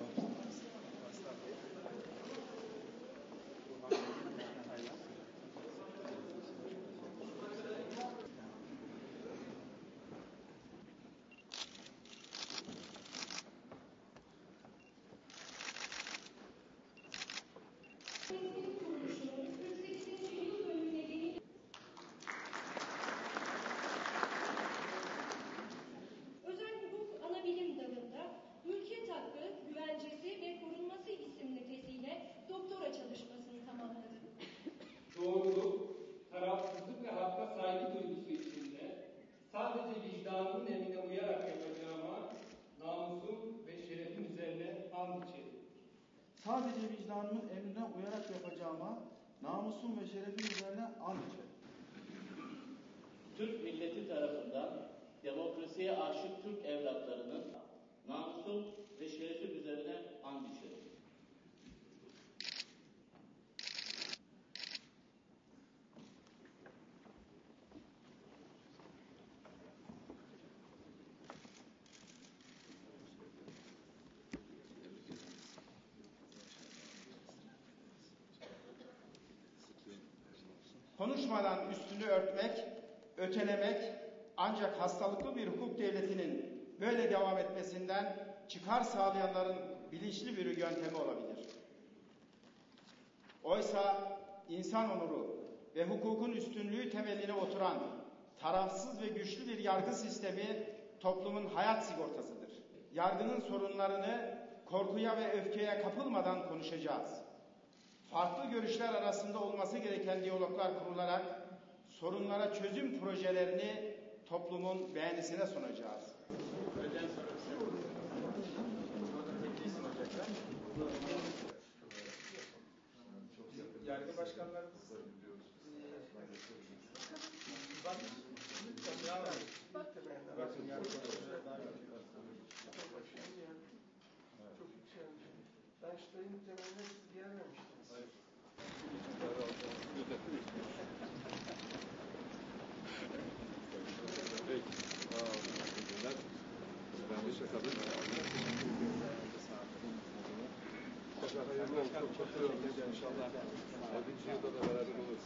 example. Sadece vicdanımın emrine uyarak yapacağıma namusum ve şerefim üzerine and. Türk milleti tarafından demokrasiye aşık Türk evlatlarının namusum ve şerefim üzerine and içerim. Konuşmadan üstünü örtmek, ötelemek ancak hastalıklı bir hukuk devletinin böyle devam etmesinden çıkar sağlayanların bilinçli bir yöntemi olabilir. Oysa insan onuru ve hukukun üstünlüğü temeline oturan tarafsız ve güçlü bir yargı sistemi toplumun hayat sigortasıdır. Yargının sorunlarını korkuya ve öfkeye kapılmadan konuşacağız farklı görüşler arasında olması gereken diyaloglar kurularak sorunlara çözüm projelerini toplumun beğenisine sunacağız. Yargı başkanlarımız. Bakın yargı Çok yükselmiş. Danıştay'ın temeline siz gelmemiştiniz. Peki. Olun. Teşekkürler. Ben de şakadım. Tekrar hayırlı olsun. Çok çok inşallah. 7. yılda da beraber oluruz.